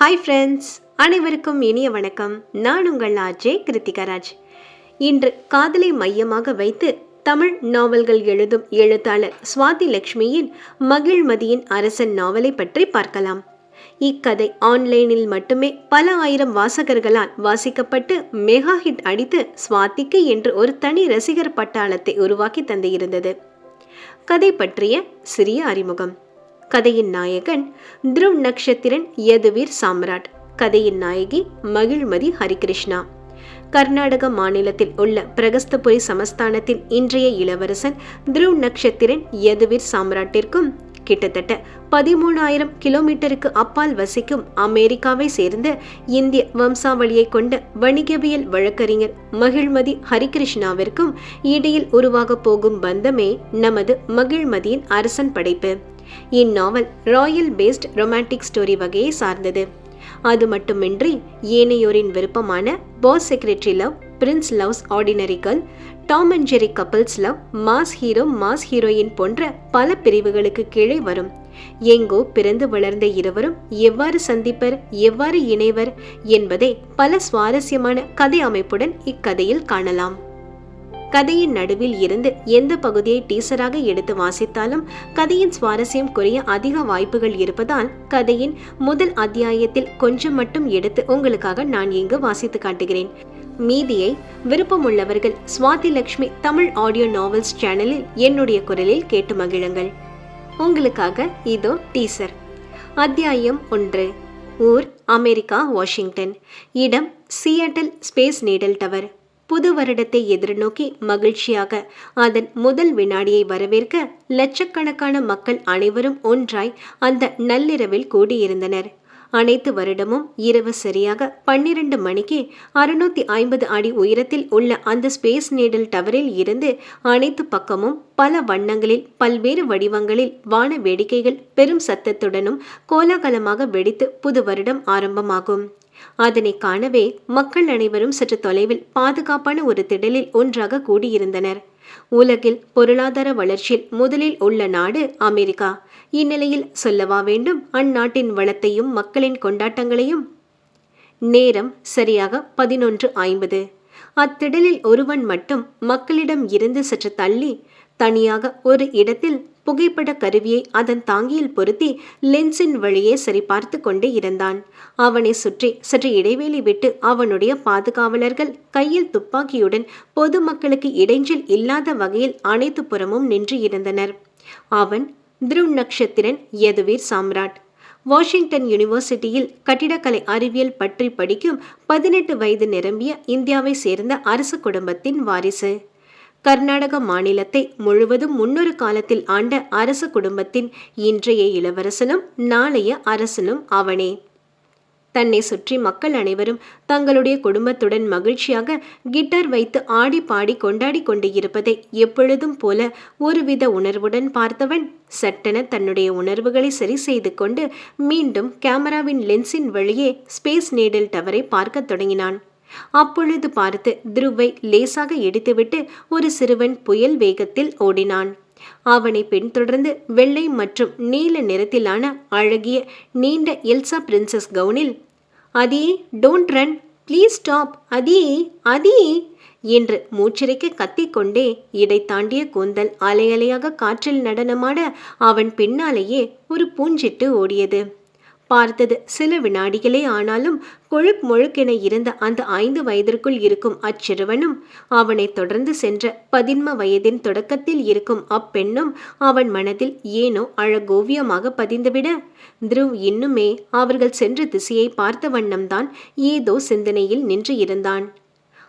Hi friends அனைவருக்கும் இனிய வணக்கம். நான் உங்கள் ஆஜே கிருத்திகராஜ். இன்று காதலை மையமாக வைத்து தமிழ் நாவல்கள் எழுதும் எழுத்தாளர் சுவாதி லட்சுமியின் மகிழ்மதியின் அரசன் நாவலை பற்றி பார்க்கலாம். இக்கதை ஆன்லைனில் மட்டுமே பல ஆயிரம் வாசகர்களால் வாசிக்கப்பட்டு மெகா ஹிட் அடித்து சுவாதிக்கு என்று ஒரு தனி ரசிகர் பட்டாளத்தை உருவாக்கி தந்திருந்தது. கதை பற்றிய சிறிய அறிமுகம். கதையின் நாயகன் துருவ் நக்ஷத்திரன் யதுவீர் சாம்ராட். கதையின் நாயகி மகிழ்மதி ஹரிகிருஷ்ணா. கர்நாடக மாநிலத்தில் உள்ள பிரகஸ்தபுரி சமஸ்தானத்தின் இன்றைய இளவரசன் துருவ் நக்ஷத்திரன் யதுவீர் சாம்ராட்டிற்கும் கிட்டத்தட்ட பதிமூணாயிரம் கிலோமீட்டருக்கு அப்பால் வசிக்கும் அமெரிக்காவை சேர்ந்த இந்திய வம்சாவளியை கொண்ட வணிகவியல் வழக்கறிஞர் மகிழ்மதி ஹரிகிருஷ்ணாவிற்கும் இடையில் உருவாக போகும் பந்தமே நமது மகிழ்மதியின் அரசன் படைப்பு. இந்நாவல் ராயல் பேஸ்ட் ரொமான்டிக் ஸ்டோரி வகையை சார்ந்தது. அது மட்டுமின்றி ஏனையோரின் விருப்பமான boss secretary love prince loves ordinary girl Tom and Jerry couples love mass hero mass heroine போன்ற பல பிரிவுகளுக்கு கீழே வரும். எங்கோ பிறந்து வளர்ந்த இருவரும் எவ்வாறு சந்திப்பர் எவ்வாறு இணைவர் என்பதை பல சுவாரஸ்யமான கதை அமைப்புடன் இக்கதையில் காணலாம். கதையின் நடுவில் இருந்து எந்த பகுதியை டீசராக எடுத்து வாசித்தாலும் கதையின் சுவாரஸ்யம் குறைய அதிக வாய்ப்புகள் இருப்பதால் கதையின் முதல் அத்தியாயத்தில் கொஞ்சம் மட்டும் எடுத்து உங்களுக்காக நான் இங்கு வாசித்து காட்டுகிறேன். மீதியை விருப்பமுள்ளவர்கள் சுவாதி லட்சுமி தமிழ் ஆடியோ நாவல்ஸ் சேனலில் என்னுடைய குரலில் கேட்டு மகிழுங்கள். உங்களுக்காக இதோ டீசர் அத்தியாயம் ஒன்று. ஊர் அமெரிக்கா வாஷிங்டன். இடம் சியாட்டல் ஸ்பேஸ் நீடல் டவர் புது வருடத்தை எதிர்நோக்கி மகிழ்ச்சியாக. அதன் முதல் வினாடியை வரவேற்க லட்சக்கணக்கான மக்கள் அனைவரும் ஒன்றாய் அந்த நள்ளிரவில் கூடியிருந்தனர். அனைத்து வருடமும் இரவு சரியாக பன்னிரண்டு மணிக்கு அறுநூத்தி ஐம்பது அடி உயரத்தில் உள்ள அந்த ஸ்பேஸ் நீடல் டவரில் இருந்து அனைத்து பக்கமும் பல வண்ணங்களில் பல்வேறு வடிவங்களில் வான வேடிக்கைகள் பெரும் சத்தத்துடனும் கோலாகலமாக வெடித்து புது வருடம் ஆரம்பமாகும். அதனை காணவே மக்கள் அனைவரும் சற்று தொலைவில் பாதுகாப்பான ஒரு திடலில் ஒன்றாக கூடியிருந்தனர். உலகில் பொருளாதார வளர்ச்சியில் முதலில் உள்ள நாடு அமெரிக்கா. இந்நிலையில் சொல்லவா வேண்டும் அந்நாட்டின் வளத்தையும் மக்களின் கொண்டாட்டங்களையும்? நேரம் சரியாக பதினொன்று ஐம்பது. அத்திடலில் ஒருவன் மட்டும் மக்களிடம் இருந்து சற்று தள்ளி தனியாக ஒரு இடத்தில் புகைப்பட கருவியை அதன் தாங்கியில் பொருத்தி லென்ஸின் வழியே சரிபார்த்து கொண்டு இருந்தான். அவனை சுற்றி சற்று இடைவெளி விட்டு அவனுடைய பாதுகாவலர்கள் கையில் துப்பாக்கியுடன் பொதுமக்களுக்கு இடைஞ்சல் இல்லாத வகையில் அனைத்து புறமும் நின்று இருந்தனர். அவன் துருவ் நக்ஷத்திரன் யதுவீர் சாம்ராட். வாஷிங்டன் யூனிவர்சிட்டியில் கட்டிடக்கலை அறிவியல் பற்றி படிக்கும் பதினெட்டு வயது நிரம்பிய இந்தியாவை சேர்ந்த அரசு குடும்பத்தின் வாரிசு. கர்நாடக மாநிலத்தை முழுவதும் முன்னொரு காலத்தில் ஆண்ட அரச குடும்பத்தின் இன்றைய இளவரசனும் நாளைய அரசனும் அவனே. தன்னை சுற்றி மக்கள் அனைவரும் தங்களுடைய குடும்பத்துடன் மகிழ்ச்சியாக கிட்டார் வைத்து ஆடி பாடி கொண்டாடி கொண்டு இருப்பதை எப்பொழுதும் போல ஒருவித உணர்வுடன் பார்த்தவன் சட்டென தன்னுடைய உணர்வுகளை சரி செய்து கொண்டு மீண்டும் கேமராவின் லென்ஸின் வழியே ஸ்பேஸ் நீடில் டவரை பார்க்கத் தொடங்கினான். அப்பொழுது பார்த்து துருவை லேசாக இடித்துவிட்டு ஒரு சிறுவன் புயல் வேகத்தில் ஓடினான். அவனை பின்தொடர்ந்து வெள்ளை மற்றும் நீல நிறத்திலான அழகிய நீண்ட எல்சா பிரின்சஸ் கவுனில் அதி டோன்ட் ரன் ப்ளீஸ் ஸ்டாப் அதி அதி என்று மூச்சிறைக்க கத்திக்கொண்டே இடை தாண்டிய கூந்தல் அலையலையாக காற்றில் நடனமாட அவன் பின்னாலேயே ஒரு பூஞ்சிட்டு ஓடியது. பார்த்தது. சில வினாடிகளே ஆனாலும் கொழுக் முழுக்கென இருந்த அந்த ஐந்து வயதிற்குள் இருக்கும் அச்சிறுவனும் அவனை தொடர்ந்து சென்ற பதின்ம வயதின் தொடக்கத்தில் இருக்கும் அப்பெண்ணும் அவன் மனதில் ஏனோ அழகோவியமாக பதிந்துவிட த்ருவ் இன்னுமே அவர்கள் சென்ற திசையை பார்த்த வண்ணம்தான் ஏதோ சிந்தனையில் நின்று இருந்தான்.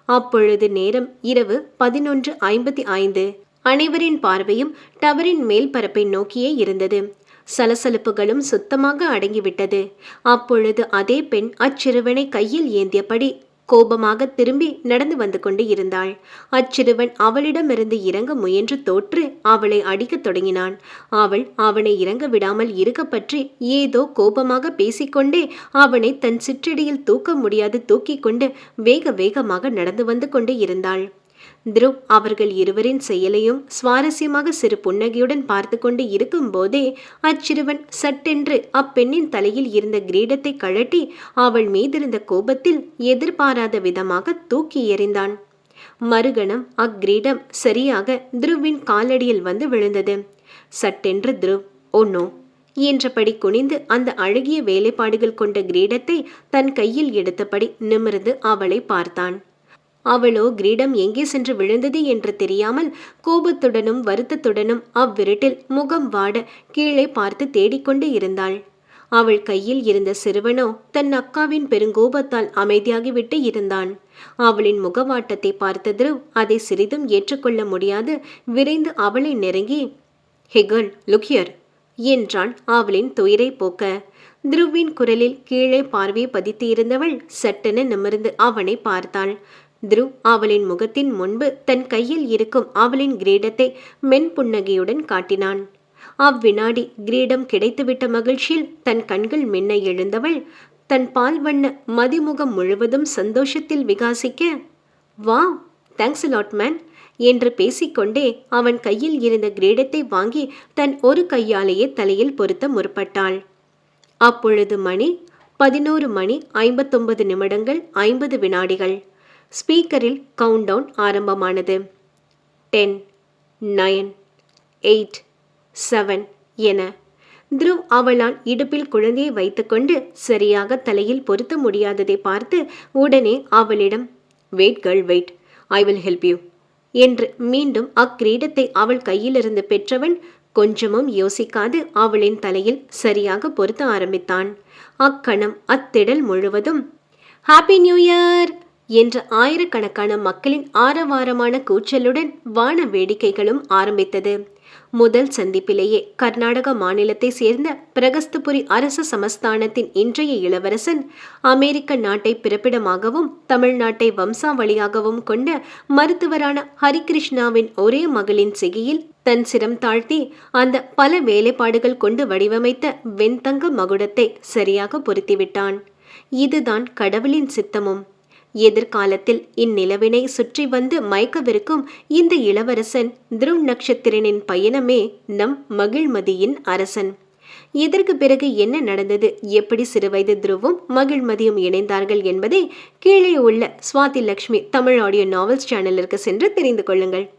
அப்பொழுது நேரம் இரவு பதினொன்று ஐம்பத்தி ஐந்து. அனைவரின் பார்வையும் டவரின் மேல் பரப்பை நோக்கியே இருந்தது. சலசலப்புகளும் சுத்தமாக அடங்கிவிட்டது. அப்பொழுது அதே பெண் அச்சிறுவனை கையில் ஏந்தியபடி கோபமாக திரும்பி நடந்து வந்து கொண்டு இருந்தாள். அச்சிறுவன் அவளிடமிருந்து இறங்க முயன்று தோற்று அவளை அடிக்கத் தொடங்கினான். அவள் அவனை இறங்க விடாமல் இருக்க பற்றி ஏதோ கோபமாக பேசிக்கொண்டே அவனை தன் சிற்றடியில் தூக்க முடியாது தூக்கிக் கொண்டு வேக வேகமாக நடந்து வந்து கொண்டு இருந்தாள். துருவ் அவர்கள் இருவரின் செயலையும் சுவாரஸ்யமாக சிறு புன்னகையுடன் பார்த்து கொண்டு இருக்கும்போதே அச்சிறுவன் சட்டென்று அப்பெண்ணின் தலையில் இருந்த கிரீடத்தை கழட்டி அவள் மீதிருந்த கோபத்தில் எதிர்பாராத விதமாக தூக்கி எறிந்தான். மறுகணம் அக்கிரீடம் சரியாக துருவின் காலடியில் வந்து விழுந்தது. சட்டென்று துருவ் ஒன்னோ என்றபடி குனிந்து அந்த அழகிய வேலைப்பாடுகள் கொண்ட கிரீடத்தை தன் கையில் எடுத்தபடி நிமிர்ந்து அவளை பார்த்தான். அவளோ கிரீடம் எங்கே சென்று விழுந்தது என்று தெரியாமல் கோபத்துடனும் வருத்தத்துடனும் அவ்விருட்டில் முகம் வாட கீழே பார்த்து தேடிக்கொண்டு இருந்தாள். அவள் கையில் இருந்த சிறுவனோ தன் அக்காவின் பெருங்கோபத்தால் அமைதியாகிவிட்டு இருந்தான். அவளின் முகவாட்டத்தை பார்த்தது அதை சிறிதும் ஏற்றுக்கொள்ள முடியாது விரைந்து அவளை நெருங்கி ஹெகன் லுக்யர் என்றான் அவளின் துயரை போக்க. துருவின் குரலில் கீழே பார்வையை பதித்திருந்தவள் சட்டென நிமிர்ந்து அவனை பார்த்தாள். துருவ் அவளின் முகத்தின் முன்பு தன் கையில் இருக்கும் அவளின் கிரீடத்தை மென்புன்னகையுடன் காட்டினான். அவ்வினாடி கிரீடம் கிடைத்துவிட்ட மகிழ்ச்சியில் தன் கண்கள் மின்ன எழுந்தவள் தன் பால் வண்ண மதிமுகம் முழுவதும் சந்தோஷத்தில் விகாசிக்க வா தேங்க்ஸ் லாட் மேன் என்று பேசிக்கொண்டே அவன் கையில் இருந்த கிரீடத்தை வாங்கி தன் ஒரு கையாலேயே தலையில் பொருத்த முற்பட்டாள். அப்பொழுது மணி பதினோரு மணி ஐம்பத்தொன்பது நிமிடங்கள் ஐம்பது வினாடிகள். ஸ்பீக்கரில் கவுண்டவுன் ஆரம்பமானது. டென் நைன் எயிட் செவன் என த்ருவ் அவளால் இடுப்பில் குழந்தையை வைத்துக்கொண்டு சரியாக தலையில் பொருத்த முடியாததை பார்த்து உடனே அவளிடம் wait girl wait I will help you என்று மீண்டும் அக்கிரீடத்தை அவள் கையிலிருந்து பெற்றவன் கொஞ்சமும் யோசிக்காது அவளின் தலையில் சரியாக பொருத்த ஆரம்பித்தான். அக்கணம் அத்திடல் முழுவதும் ஹாப்பி நியூ இயர் என்ற ஆயிரக்கணக்கான மக்களின் ஆரவாரமான கூச்சலுடன் வான வேடிக்கைகளும் ஆரம்பித்தது. முதல் சந்திப்பிலேயே கர்நாடக மாநிலத்தை சேர்ந்த பிரகஸ்தபுரி அரச சமஸ்தானத்தின் இன்றைய இளவரசன் அமெரிக்க நாட்டை பிறப்பிடமாகவும் தமிழ்நாட்டை வம்சாவளியாகவும் கொண்ட மருத்துவரான ஹரிகிருஷ்ணாவின் ஒரே மகளின் சிகையில் தன் சிரம் தாழ்த்தி அந்த பல வேலைப்பாடுகள் கொண்டு வடிவமைத்த வெண்தங்க மகுடத்தை சரியாக பொருத்திவிட்டான். இதுதான் கடவுளின் சித்தமும். எதிர்காலத்தில் இந்நிலவினை சுற்றி வந்து மயக்கவிருக்கும் இந்த இளவரசன் துருவ் நட்சத்திரனின் பயணமே நம் மகிழ்மதியின் அரசன். இதற்கு பிறகு என்ன நடந்தது? எப்படி சிறுவயது துருவும் மகிழ்மதியும் இணைந்தார்கள் என்பதை கீழே உள்ள சுவாதி லக்ஷ்மி தமிழ் ஆடியோ நாவல்ஸ் சேனலிற்கு சென்று தெரிந்து கொள்ளுங்கள்.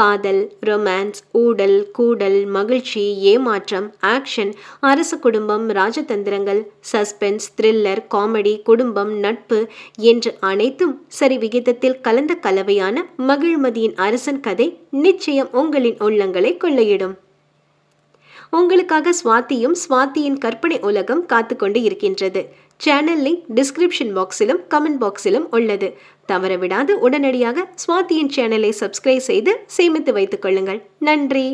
காதல் ரொமான்ஸ் ஊடல் கூடல் மகிழ்ச்சி ஏமாற்றம் ஆக்ஷன் அரசு குடும்பம் ராஜதந்திரங்கள் சஸ்பென்ஸ் த்ரில்லர் காமெடி குடும்பம் நட்பு என்று அனைத்தும் சரி விகிதத்தில் கலந்த கலவையான மகிழ்மதியின் அரசன் கதை நிச்சயம் உங்களின் உள்ளங்களை கொள்ளையிடும். உங்களுக்காக சுவாத்தியும் சுவாத்தியின் கற்பனை உலகம் காத்து கொண்டு இருக்கின்றது சேனல் லிங்க் டிஸ்கிரிப்ஷன் பாக்ஸிலும் கமெண்ட் பாக்ஸிலும் உள்ளது. தவறவிடாது உடனடியாக சுவாத்தியின் சேனலை சப்ஸ்கிரைப் செய்து சேமித்து வைத்துக் கொள்ளுங்கள். நன்றி.